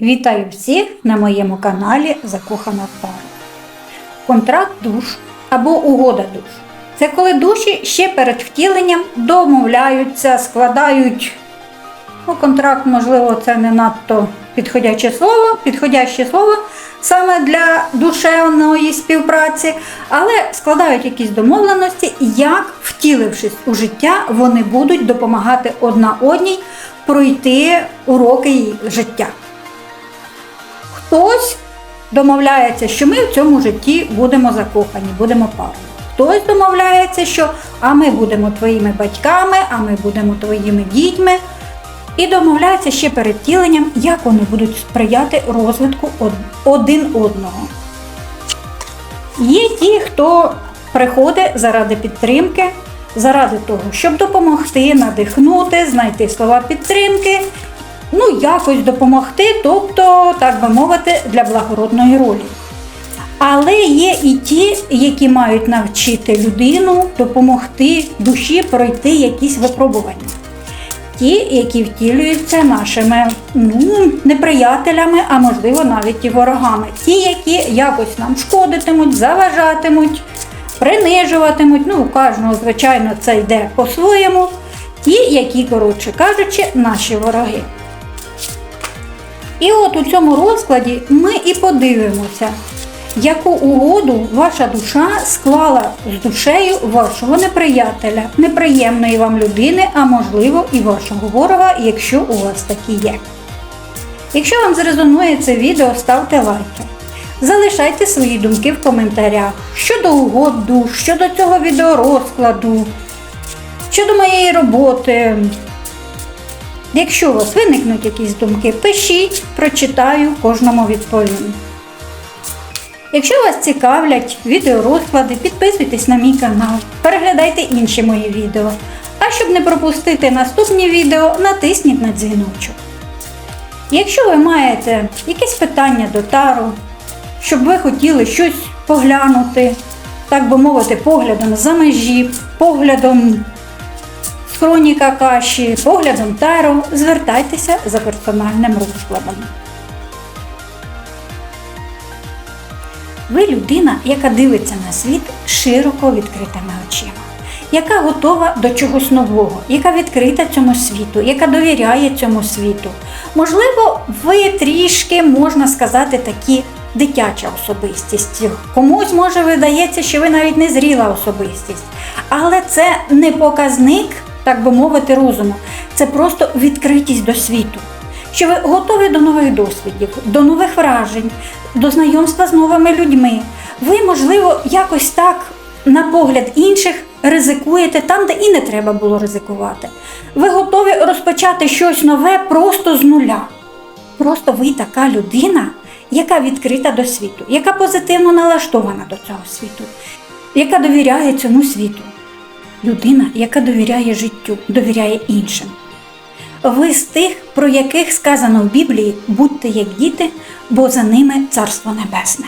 Вітаю всіх на моєму каналі Закохана в пару. Контракт душ або угода душ. Це коли душі ще перед втіленням домовляються, складають. Ну, контракт, можливо, це не надто підходяче слово, підходяще слово саме для душевної співпраці, але складають якісь домовленості, як, втілившись у життя, вони будуть допомагати одна одній пройти уроки її життя. Хтось домовляється, що ми в цьому житті будемо закохані, будемо парою. Хтось домовляється, що а ми будемо твоїми батьками, а ми будемо твоїми дітьми. І домовляються ще перед тіленням, як вони будуть сприяти розвитку один одного. Є ті, хто приходить заради підтримки, заради того, щоб допомогти, надихнути, знайти слова підтримки, ну якось допомогти, тобто, так би мовити, для благородної ролі. Але є і ті, які мають навчити людину допомогти душі пройти якісь випробування. Ті, які втілюються нашими ну, неприятелями, а можливо навіть і ворогами. Ті, які якось нам шкодитимуть, заважатимуть, принижуватимуть. Ну, у кожного, звичайно, це йде по-своєму. Ті, які, коротше кажучи, наші вороги. І от у цьому розкладі ми і подивимося, яку угоду ваша душа склала з душею вашого неприятеля, неприємної вам людини, а можливо і вашого ворога, якщо у вас такі є. Якщо вам зрезонує це відео, ставте лайки. Залишайте свої думки в коментарях щодо угод душ, щодо цього відеорозкладу, щодо моєї роботи. Якщо у вас виникнуть якісь думки, пишіть, прочитаю, кожному відповім. Якщо вас цікавлять відеорозклади, підписуйтесь на мій канал, переглядайте інші мої відео. А щоб не пропустити наступні відео, натисніть на дзвіночок. Якщо ви маєте якісь питання до тару, щоб ви хотіли щось поглянути, так би мовити, поглядом за межі, поглядом хроніка каші, поглядом тару, звертайтеся за персональним розкладом. Ви людина, яка дивиться на світ широко відкритими очима, яка готова до чогось нового, яка відкрита цьому світу, яка довіряє цьому світу. Можливо, ви трішки, можна сказати, такі дитяча особистість. Комусь може видається, що ви навіть не зріла особистість. Але це не показник, так би мовити, розуму. Це просто відкритість до світу що ви готові до нових досвідів, до нових вражень, до знайомства з новими людьми. Ви, можливо, якось так, на погляд інших, ризикуєте там, де і не треба було ризикувати. Ви готові розпочати щось нове просто з нуля. Просто ви така людина, яка відкрита до світу, яка позитивно налаштована до цього світу, яка довіряє цьому світу. Людина, яка довіряє життю, довіряє іншим. Ви з тих, про яких сказано в Біблії, будьте як діти, бо за ними Царство Небесне.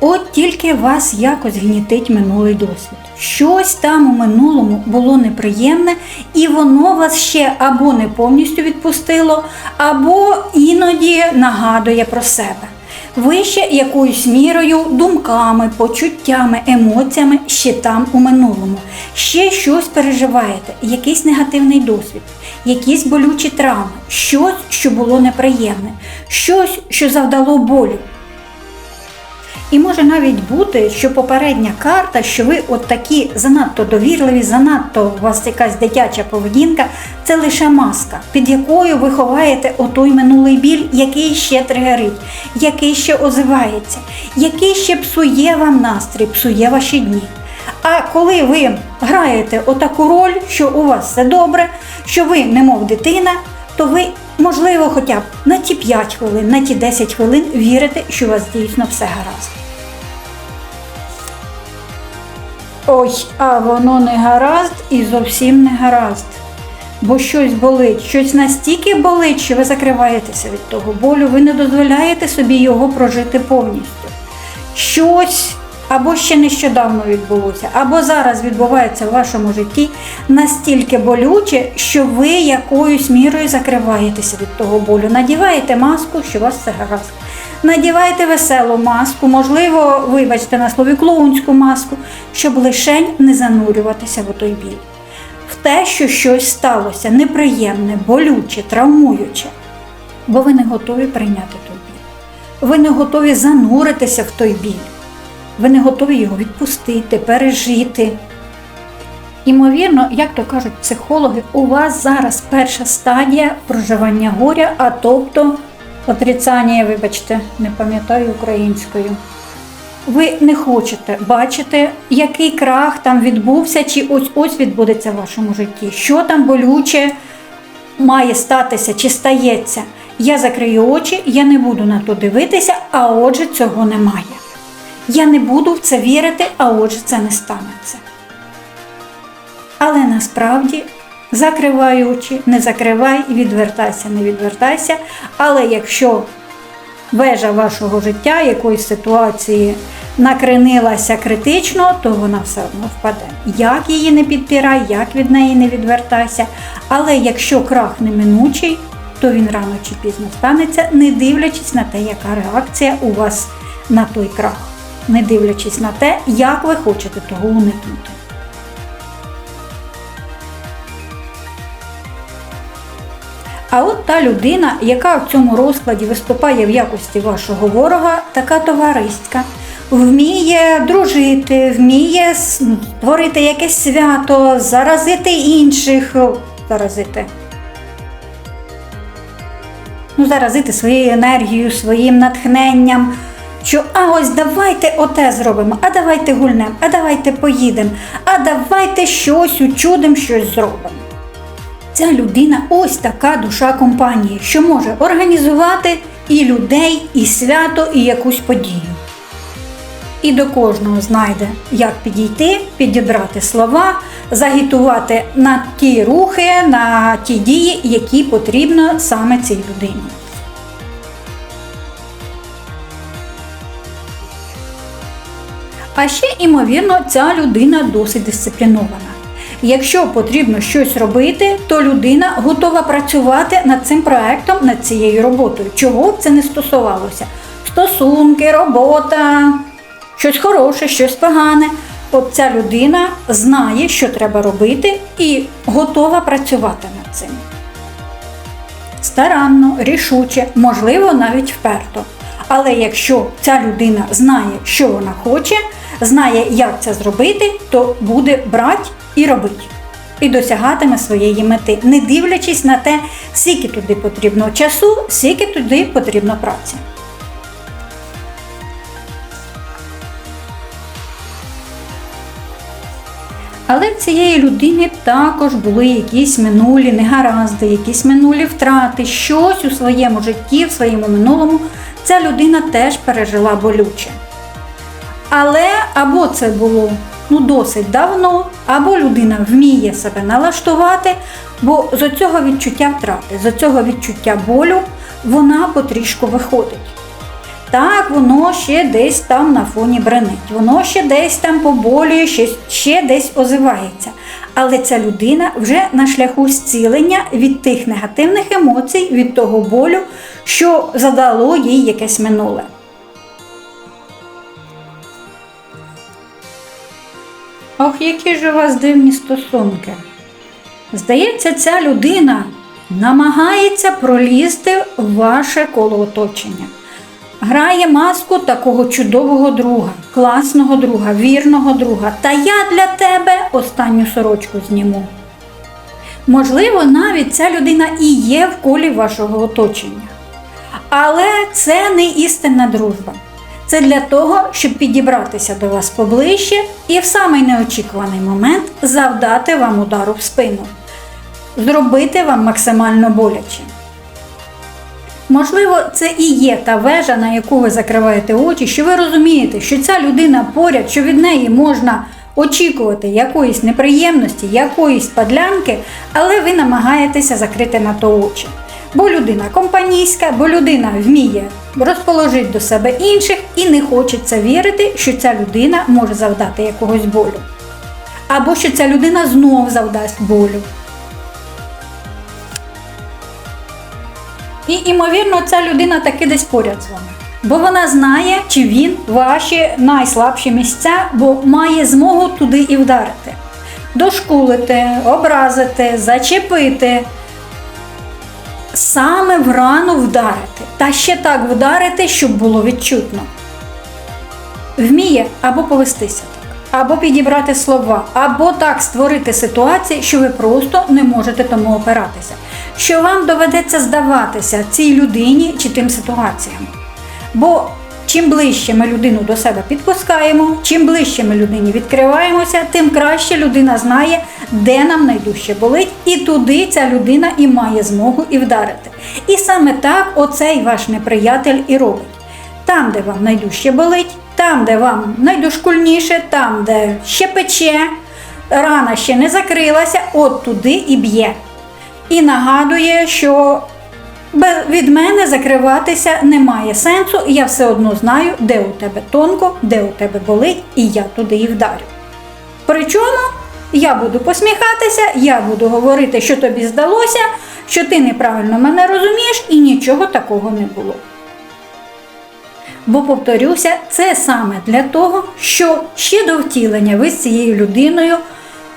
От тільки вас якось гнітить минулий досвід. Щось там у минулому було неприємне, і воно вас ще або не повністю відпустило, або іноді нагадує про себе. Ви ще якоюсь мірою, думками, почуттями, емоціями ще там у минулому. Ще щось переживаєте, якийсь негативний досвід, якісь болючі травми, щось, що було неприємне, щось, що завдало болю. І може навіть бути, що попередня карта, що ви от такі занадто довірливі, занадто у вас якась дитяча поведінка, це лише маска, під якою ви ховаєте отой минулий біль, який ще тригерить, який ще озивається, який ще псує вам настрій, псує ваші дні. А коли ви граєте отаку роль, що у вас все добре, що ви немов дитина, то ви, можливо, хоча б на ті 5 хвилин, на ті 10 хвилин вірите, що у вас дійсно все гаразд. Ой, а воно не гаразд і зовсім не гаразд. Бо щось болить, щось настільки болить, що ви закриваєтеся від того болю, ви не дозволяєте собі його прожити повністю. Щось або ще нещодавно відбулося, або зараз відбувається в вашому житті настільки болюче, що ви якоюсь мірою закриваєтеся від того болю. Надіваєте маску, що у вас все гаразд. Надіваєте веселу маску, можливо, вибачте на слові клоунську маску, щоб лишень не занурюватися в той біль. В те, що щось сталося неприємне, болюче, травмуюче, бо ви не готові прийняти той біль. Ви не готові зануритися в той біль. Ви не готові його відпустити, пережити. Імовірно, як то кажуть психологи, у вас зараз перша стадія проживання горя, а тобто отрицання, вибачте, не пам'ятаю українською. Ви не хочете бачити, який крах там відбувся, чи ось ось відбудеться в вашому житті, що там болюче має статися чи стається. Я закрию очі, я не буду на то дивитися, а отже, цього немає. Я не буду в це вірити, а отже, це не станеться. Але насправді закривай очі, не закривай, відвертайся, не відвертайся. Але якщо вежа вашого життя, якоїсь ситуації накренилася критично, то вона все одно впаде. Як її не підпирай, як від неї не відвертайся. Але якщо крах неминучий, то він рано чи пізно станеться, не дивлячись на те, яка реакція у вас на той крах, не дивлячись на те, як ви хочете того уникнути. А от та людина, яка в цьому розкладі виступає в якості вашого ворога, така товариська, вміє дружити, вміє створити якесь свято, заразити інших, заразити. Ну, заразити своєю енергією, своїм натхненням. Що а ось давайте оте зробимо, а давайте гульнем, а давайте поїдемо, а давайте щось учудимо, щось зробимо. Ця людина ось така душа компанії, що може організувати і людей, і свято, і якусь подію. І до кожного знайде, як підійти, підібрати слова, загітувати на ті рухи, на ті дії, які потрібно саме цій людині. А ще, імовірно, ця людина досить дисциплінована. Якщо потрібно щось робити, то людина готова працювати над цим проектом, над цією роботою. Чого б це не стосувалося? Стосунки, робота, щось хороше, щось погане. От ця людина знає, що треба робити, і готова працювати над цим. Старанно, рішуче, можливо, навіть вперто. Але якщо ця людина знає, що вона хоче, знає, як це зробити, то буде брати і робити. І досягатиме своєї мети, не дивлячись на те, скільки туди потрібно часу, скільки туди потрібно праці. Але в цієї людини також були якісь минулі негаразди, якісь минулі втрати, щось у своєму житті, в своєму минулому ця людина теж пережила болюче. Але або це було ну, досить давно, або людина вміє себе налаштувати, бо з цього відчуття втрати, з цього відчуття болю вона потрішку виходить. Так, воно ще десь там на фоні бренить, воно ще десь там поболює, ще, ще десь озивається. Але ця людина вже на шляху зцілення від тих негативних емоцій, від того болю, що задало їй якесь минуле. Ох, які ж у вас дивні стосунки. Здається, ця людина намагається пролізти в ваше коло оточення. Грає маску такого чудового друга, класного друга, вірного друга. Та я для тебе останню сорочку зніму. Можливо, навіть ця людина і є в колі вашого оточення. Але це не істинна дружба. Це для того, щоб підібратися до вас поближче і в самий неочікуваний момент завдати вам удару в спину, зробити вам максимально боляче. Можливо, це і є та вежа, на яку ви закриваєте очі, що ви розумієте, що ця людина поряд, що від неї можна очікувати якоїсь неприємності, якоїсь падлянки, але ви намагаєтеся закрити на то очі. Бо людина компанійська, бо людина вміє розположить до себе інших і не хочеться вірити, що ця людина може завдати якогось болю. Або що ця людина знов завдасть болю. І, ймовірно, ця людина таки десь поряд з вами. Бо вона знає, чи він ваші найслабші місця, бо має змогу туди і вдарити. Дошкулити, образити, зачепити, саме в рану вдарити. Та ще так вдарити, щоб було відчутно. Вміє або повестися так, або підібрати слова, або так створити ситуації, що ви просто не можете тому опиратися. Що вам доведеться здаватися цій людині чи тим ситуаціям. Бо чим ближче ми людину до себе підпускаємо, чим ближче ми людині відкриваємося, тим краще людина знає, де нам найдужче болить, і туди ця людина і має змогу і вдарити. І саме так оцей ваш неприятель і робить. Там, де вам найдужче болить, там, де вам найдошкульніше, там, де ще пече, рана ще не закрилася, от туди і б'є. І нагадує, що від мене закриватися немає сенсу, я все одно знаю, де у тебе тонко, де у тебе болить, і я туди і вдарю. Причому я буду посміхатися, я буду говорити, що тобі здалося, що ти неправильно мене розумієш, і нічого такого не було. Бо, повторюся, це саме для того, що ще до втілення ви з цією людиною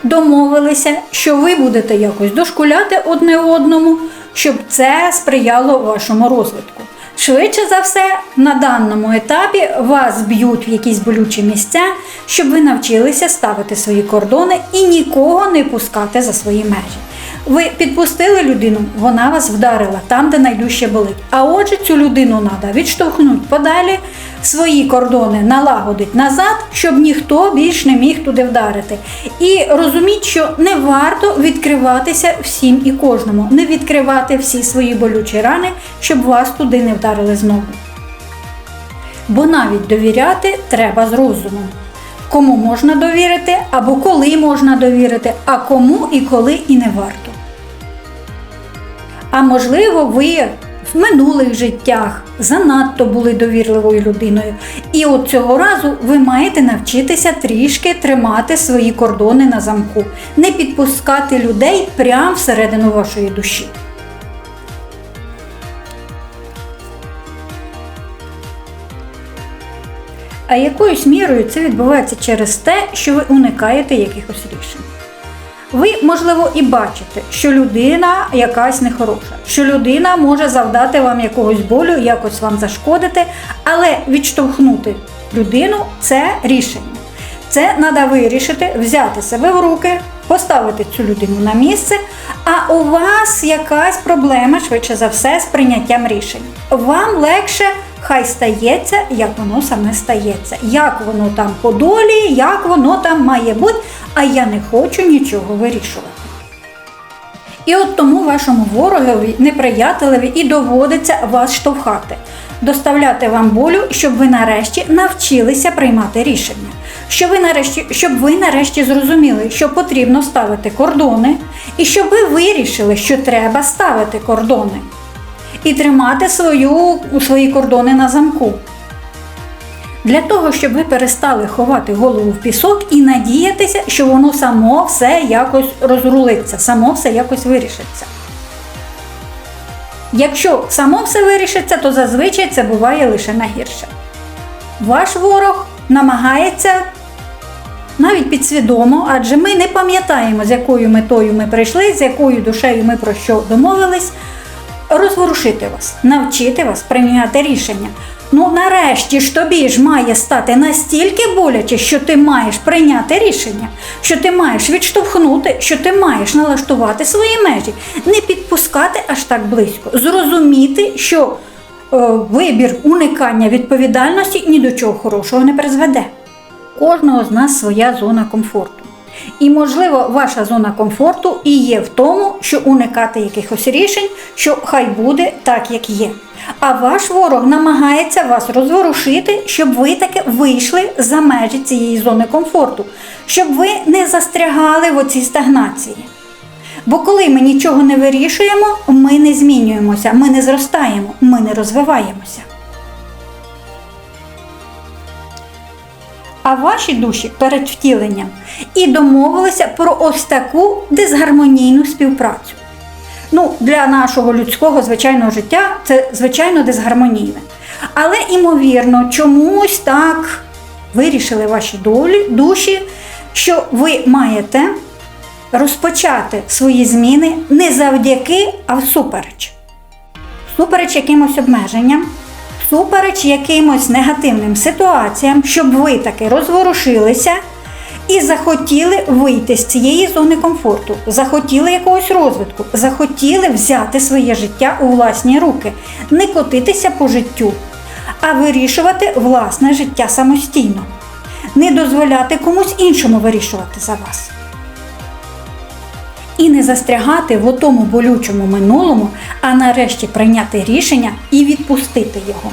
домовилися, що ви будете якось дошкуляти одне одному, щоб це сприяло вашому розвитку. Швидше за все, на даному етапі вас б'ють в якісь болючі місця, щоб ви навчилися ставити свої кордони і нікого не пускати за свої межі. Ви підпустили людину, вона вас вдарила там, де найдужче болить. А отже, цю людину треба відштовхнути подалі, свої кордони налагодить назад, щоб ніхто більш не міг туди вдарити. І розуміть, що не варто відкриватися всім і кожному, не відкривати всі свої болючі рани, щоб вас туди не вдарили знову. Бо навіть довіряти треба з розумом. Кому можна довірити, або коли можна довірити, а кому і коли і не варто. А можливо, ви в минулих життях занадто були довірливою людиною. І от цього разу ви маєте навчитися трішки тримати свої кордони на замку, не підпускати людей прямо всередину вашої душі. А якоюсь мірою це відбувається через те, що ви уникаєте якихось рішень. Ви, можливо, і бачите, що людина якась нехороша, що людина може завдати вам якогось болю, якось вам зашкодити, але відштовхнути людину це рішення. Це треба вирішити, взяти себе в руки, поставити цю людину на місце. А у вас якась проблема, швидше за все, з прийняттям рішень. Вам легше хай стається, як воно саме стається, як воно там по долі, як воно там має бути, а я не хочу нічого вирішувати. І от тому вашому ворогові, неприятелеві і доводиться вас штовхати, доставляти вам болю, щоб ви нарешті навчилися приймати рішення. Щоб ви нарешті, щоб ви нарешті зрозуміли, що потрібно ставити кордони, і щоб ви вирішили, що треба ставити кордони. І тримати свою, свої кордони на замку. Для того, щоб ви перестали ховати голову в пісок і надіятися, що воно само все якось розрулиться, само все якось вирішиться. Якщо само все вирішиться, то зазвичай це буває лише на гірше. Ваш ворог намагається навіть підсвідомо, адже ми не пам'ятаємо, з якою метою ми прийшли, з якою душею ми про що домовились, розворушити вас, навчити вас прийняти рішення. Ну, нарешті ж тобі ж має стати настільки боляче, що ти маєш прийняти рішення, що ти маєш відштовхнути, що ти маєш налаштувати свої межі, не підпускати аж так близько, зрозуміти, що е, вибір уникання відповідальності ні до чого хорошого не призведе. У Кожного з нас своя зона комфорту. І, можливо, ваша зона комфорту і є в тому, що уникати якихось рішень, що хай буде так, як є. А ваш ворог намагається вас розворушити, щоб ви таки вийшли за межі цієї зони комфорту, щоб ви не застрягали в оцій стагнації. Бо коли ми нічого не вирішуємо, ми не змінюємося, ми не зростаємо, ми не розвиваємося. А ваші душі перед втіленням і домовилися про ось таку дисгармонійну співпрацю. Ну, для нашого людського звичайного життя це звичайно дисгармонійне. Але імовірно, чомусь так вирішили ваші долі, душі, що ви маєте розпочати свої зміни не завдяки, а всупереч. Всупереч якимось обмеженням, всупереч якимось негативним ситуаціям, щоб ви таки розворушилися і захотіли вийти з цієї зони комфорту, захотіли якогось розвитку, захотіли взяти своє життя у власні руки, не котитися по життю, а вирішувати власне життя самостійно, не дозволяти комусь іншому вирішувати за вас. І не застрягати в отому болючому минулому, а нарешті прийняти рішення і відпустити його.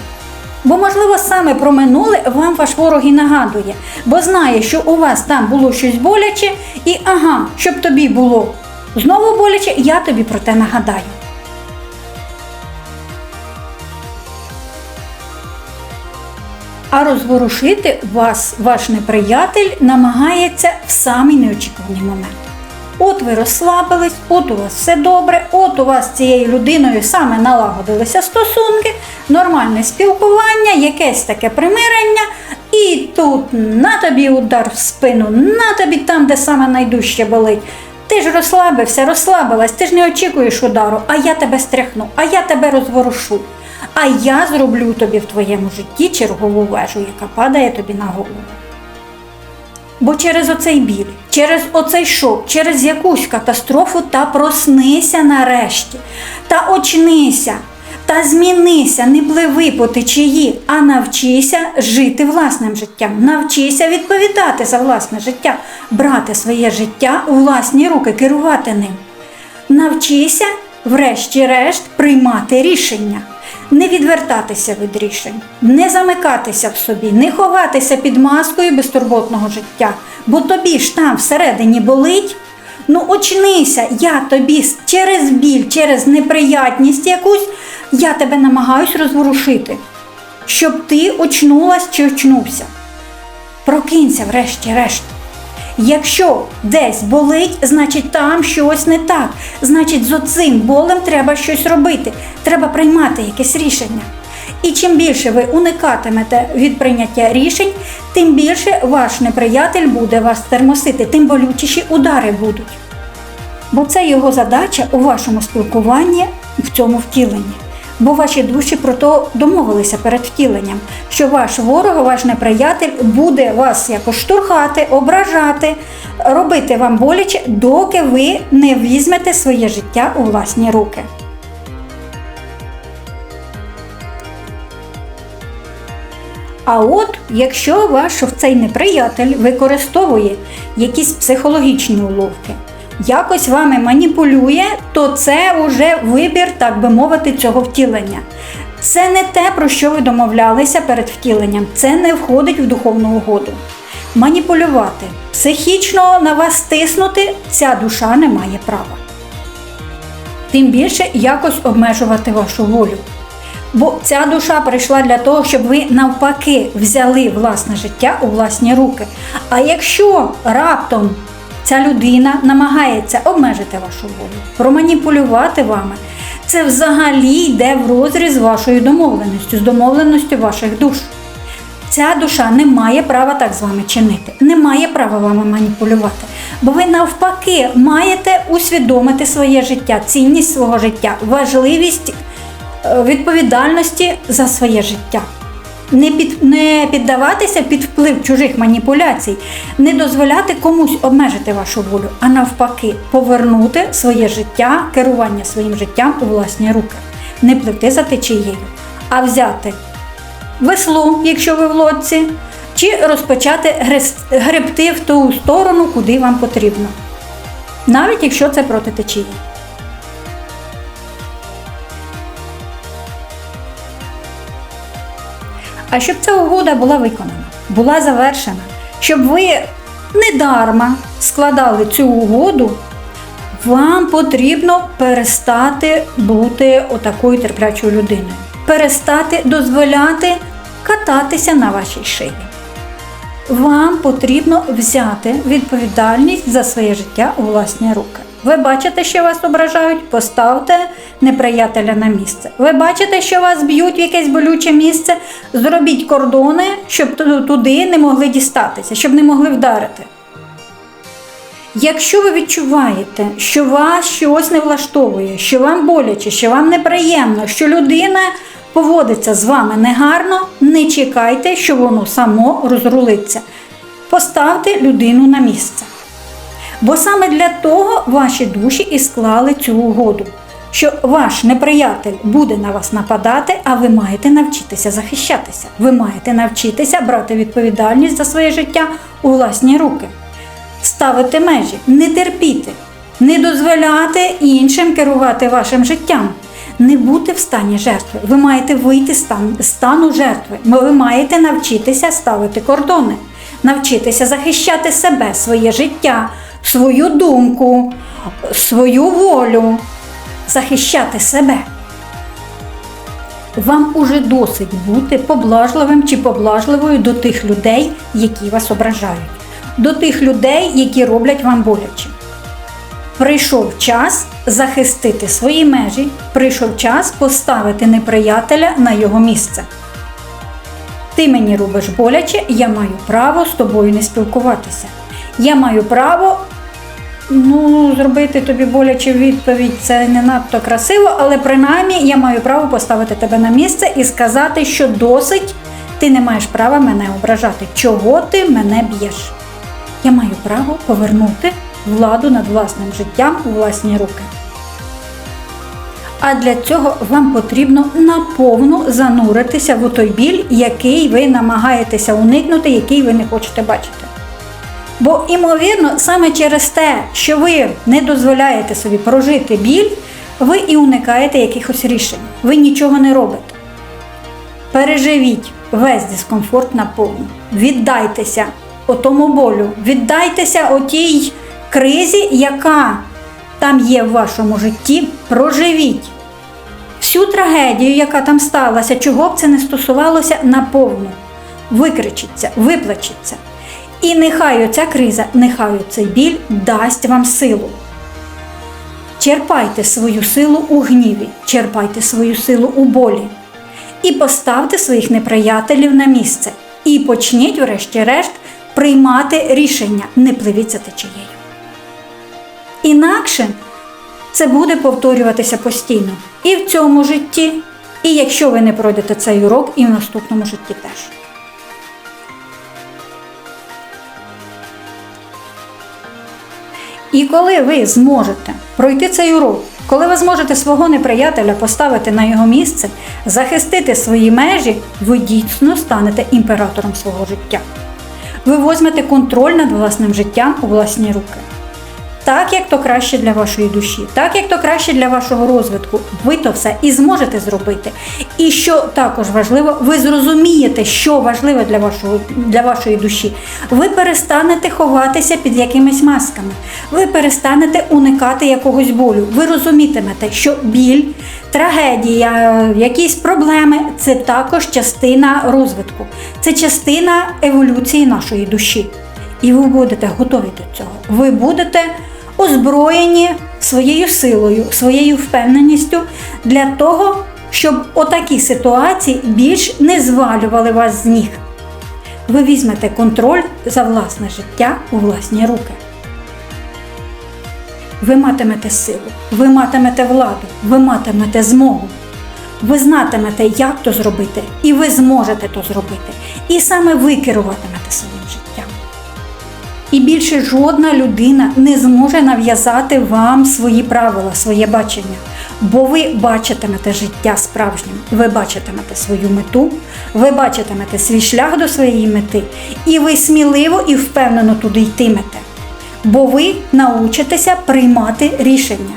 Бо, можливо, саме про минуле вам ваш ворог і нагадує, бо знає, що у вас там було щось боляче, і ага, щоб тобі було знову боляче, я тобі про те нагадаю. А розворушити вас ваш неприятель намагається в самий неочікуваний момент. От ви розслабились, от у вас все добре, от у вас з цією людиною саме налагодилися стосунки, нормальне спілкування, якесь таке примирення, і тут на тобі удар в спину, на тобі там, де саме найдужче болить. Ти ж розслабився, розслабилась, ти ж не очікуєш удару, а я тебе стряхну, а я тебе розворушу. А я зроблю тобі в твоєму житті чергову вежу, яка падає тобі на голову. Бо через оцей біль, через оцей шок, через якусь катастрофу та проснися нарешті, та очнися, та змінися, не пливи по течії, а навчися жити власним життям, навчися відповідати за власне життя, брати своє життя у власні руки, керувати ним. Навчися, врешті-решт, приймати рішення. Не відвертатися від рішень, не замикатися в собі, не ховатися під маскою безтурботного життя, бо тобі ж там всередині болить. Ну, очнися, я тобі через біль, через неприятність якусь, я тебе намагаюсь розворушити, щоб ти очнулась чи очнувся. Прокинься, врешті-решт. Якщо десь болить, значить там щось не так. Значить, з оцим болем треба щось робити, треба приймати якесь рішення. І чим більше ви уникатимете від прийняття рішень, тим більше ваш неприятель буде вас термосити, тим болючіші удари будуть. Бо це його задача у вашому спілкуванні в цьому втіленні. Бо ваші душі про то домовилися перед втіленням, що ваш ворог, ваш неприятель буде вас якось штурхати, ображати, робити вам боляче, доки ви не візьмете своє життя у власні руки. А от якщо ваш цей неприятель використовує якісь психологічні уловки, якось вами маніпулює, то це вже вибір, так би мовити, цього втілення. Це не те, про що ви домовлялися перед втіленням, це не входить в духовну угоду. Маніпулювати, психічно на вас тиснути, ця душа не має права. Тим більше якось обмежувати вашу волю. Бо ця душа прийшла для того, щоб ви навпаки взяли власне життя у власні руки. А якщо раптом ця людина намагається обмежити вашу волю, проманіпулювати вами, це взагалі йде в розріз з вашою домовленістю, з домовленістю ваших душ. Ця душа не має права так з вами чинити, не має права вами маніпулювати. Бо ви навпаки маєте усвідомити своє життя, цінність свого життя, важливість е, відповідальності за своє життя. Не під не піддаватися під вплив чужих маніпуляцій, не дозволяти комусь обмежити вашу волю, а навпаки, повернути своє життя, керування своїм життям у власні руки, не пливти за течією, а взяти весло, якщо ви в лодці, чи розпочати гребти в ту сторону, куди вам потрібно, навіть якщо це проти течії. А щоб ця угода була виконана, була завершена, щоб ви недарма складали цю угоду, вам потрібно перестати бути отакою терплячою людиною, перестати дозволяти кататися на вашій шиї. вам потрібно взяти відповідальність за своє життя у власні руки. Ви бачите, що вас ображають, поставте неприятеля на місце. Ви бачите, що вас б'ють в якесь болюче місце, зробіть кордони, щоб туди не могли дістатися, щоб не могли вдарити. Якщо ви відчуваєте, що вас щось не влаштовує, що вам боляче, що вам неприємно, що людина поводиться з вами негарно, не чекайте, що воно само розрулиться. Поставте людину на місце. Бо саме для того ваші душі і склали цю угоду, що ваш неприятель буде на вас нападати, а ви маєте навчитися захищатися. Ви маєте навчитися брати відповідальність за своє життя у власні руки ставити межі, не терпіти, не дозволяти іншим керувати вашим життям, не бути в стані жертви. Ви маєте вийти з стан- стану жертви. Ви маєте навчитися ставити кордони, навчитися захищати себе, своє життя, свою думку, свою волю, захищати себе. Вам уже досить бути поблажливим чи поблажливою до тих людей, які вас ображають, до тих людей, які роблять вам боляче. Прийшов час захистити свої межі, прийшов час поставити неприятеля на його місце. Ти мені робиш боляче, я маю право з тобою не спілкуватися. Я маю право Ну, зробити тобі боляче відповідь це не надто красиво, але принаймні я маю право поставити тебе на місце і сказати, що досить ти не маєш права мене ображати. Чого ти мене б'єш? Я маю право повернути владу над власним життям у власні руки. А для цього вам потрібно наповну зануритися в той біль, який ви намагаєтеся уникнути, який ви не хочете бачити. Бо, імовірно, саме через те, що ви не дозволяєте собі прожити біль, ви і уникаєте якихось рішень. Ви нічого не робите. Переживіть весь дискомфорт наповну. Віддайтеся отому болю, віддайтеся отій кризі, яка там є в вашому житті. Проживіть всю трагедію, яка там сталася, чого б це не стосувалося, наповну. Викричіться, виплачіться. І нехай оця криза, нехай оцей біль дасть вам силу. Черпайте свою силу у гніві, черпайте свою силу у болі. І поставте своїх неприятелів на місце. І почніть, врешті-решт, приймати рішення, не пливіться течією. Інакше це буде повторюватися постійно і в цьому житті, і якщо ви не пройдете цей урок, і в наступному житті теж. І коли ви зможете пройти цей урок, коли ви зможете свого неприятеля поставити на його місце, захистити свої межі, ви дійсно станете імператором свого життя. Ви возьмете контроль над власним життям у власні руки. Так, як то краще для вашої душі, так як то краще для вашого розвитку, ви то все і зможете зробити. І що також важливо, ви зрозумієте, що важливе для вашого для вашої душі. Ви перестанете ховатися під якимись масками, ви перестанете уникати якогось болю. Ви розумітимете, що біль, трагедія, якісь проблеми це також частина розвитку, це частина еволюції нашої душі. І ви будете готові до цього. Ви будете озброєні своєю силою, своєю впевненістю для того, щоб отакі ситуації більш не звалювали вас з ніг. Ви візьмете контроль за власне життя у власні руки. Ви матимете силу, ви матимете владу, ви матимете змогу. Ви знатимете, як то зробити, і ви зможете то зробити. І саме ви керуватимете життям. І більше жодна людина не зможе нав'язати вам свої правила, своє бачення. Бо ви бачитимете життя справжнім, ви бачитимете свою мету, ви бачитимете свій шлях до своєї мети, і ви сміливо і впевнено туди йтимете. Бо ви научитеся приймати рішення.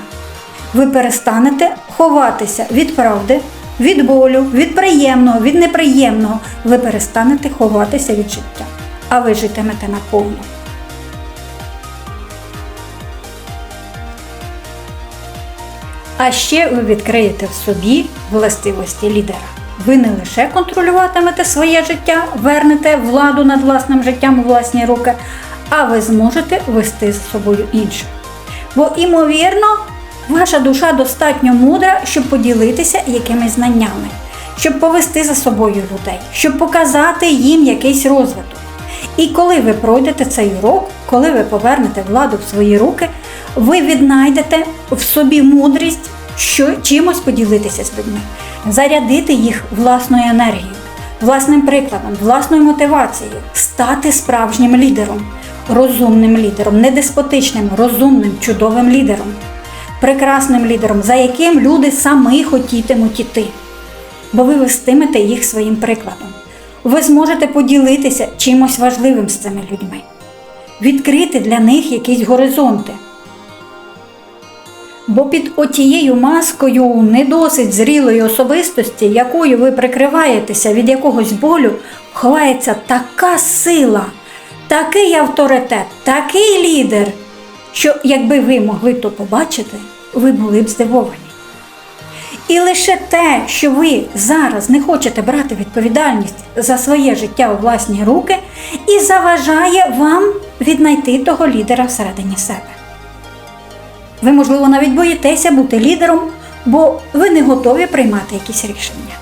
Ви перестанете ховатися від правди, від болю, від приємного, від неприємного. Ви перестанете ховатися від життя, а ви житимете наповну. А ще ви відкриєте в собі властивості лідера. ви не лише контролюватимете своє життя, вернете владу над власним життям у власні руки, а ви зможете вести за собою інших. Бо, імовірно, ваша душа достатньо мудра, щоб поділитися якимись знаннями, щоб повести за собою людей, щоб показати їм якийсь розвиток. І коли ви пройдете цей урок, коли ви повернете владу в свої руки, ви віднайдете в собі мудрість, що чимось поділитися з людьми, зарядити їх власною енергією, власним прикладом, власною мотивацією, стати справжнім лідером, розумним лідером, не деспотичним, розумним, чудовим лідером, прекрасним лідером, за яким люди самі хотітимуть іти, бо ви вестимете їх своїм прикладом. Ви зможете поділитися чимось важливим з цими людьми, відкрити для них якісь горизонти. Бо під отією маскою не досить зрілої особистості, якою ви прикриваєтеся від якогось болю, ховається така сила, такий авторитет, такий лідер, що якби ви могли то побачити, ви були б здивовані. І лише те, що ви зараз не хочете брати відповідальність за своє життя у власні руки, і заважає вам віднайти того лідера всередині себе. Ви, можливо, навіть боїтеся бути лідером, бо ви не готові приймати якісь рішення.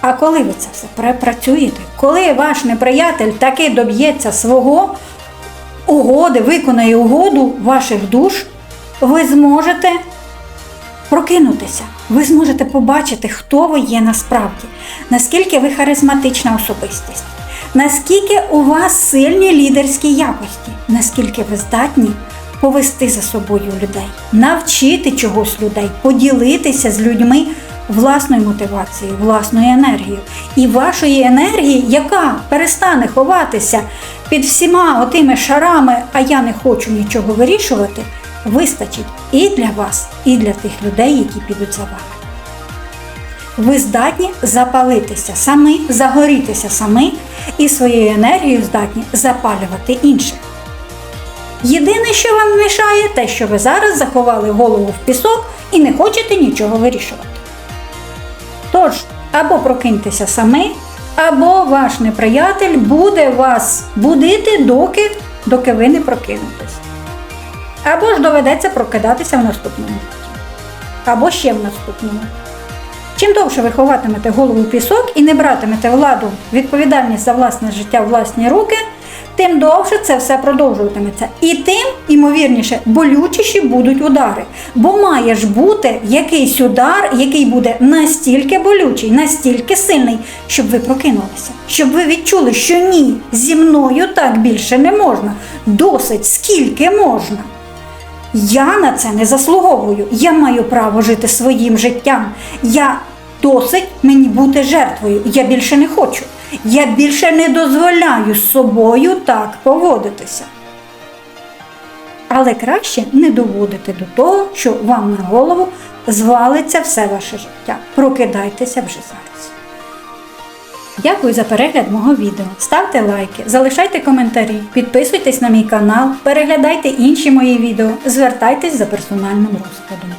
А коли ви це все перепрацюєте, коли ваш неприятель таки доб'ється свого угоди, виконає угоду ваших душ, ви зможете прокинутися. Ви зможете побачити, хто ви є насправді, наскільки ви харизматична особистість, наскільки у вас сильні лідерські якості, наскільки ви здатні повести за собою людей, навчити чогось людей, поділитися з людьми власною мотивацією, власною енергією. І вашої енергії, яка перестане ховатися під всіма отими шарами, а я не хочу нічого вирішувати, вистачить і для вас, і для тих людей, які підуть за вами. Ви здатні запалитися самі, загорітися самі і своєю енергією здатні запалювати інших. Єдине, що вам мішає, те, що ви зараз заховали голову в пісок і не хочете нічого вирішувати. Тож, або прокиньтеся самі, або ваш неприятель буде вас будити, доки, доки ви не прокинетесь. Або ж доведеться прокидатися в наступному. Або ще в наступному. Чим довше ви ховатимете голову в пісок і не братимете владу, відповідальність за власне життя в власні руки, тим довше це все продовжуватиметься. І тим, ймовірніше, болючіші будуть удари. Бо має ж бути якийсь удар, який буде настільки болючий, настільки сильний, щоб ви прокинулися, щоб ви відчули, що ні, зі мною так більше не можна. Досить, скільки можна. Я на це не заслуговую. Я маю право жити своїм життям. Я досить мені бути жертвою. Я більше не хочу. Я більше не дозволяю з собою так поводитися. Але краще не доводити до того, що вам на голову звалиться все ваше життя. Прокидайтеся вже зараз. Дякую за перегляд мого відео. Ставте лайки, залишайте коментарі, підписуйтесь на мій канал, переглядайте інші мої відео, звертайтесь за персональним розкладом.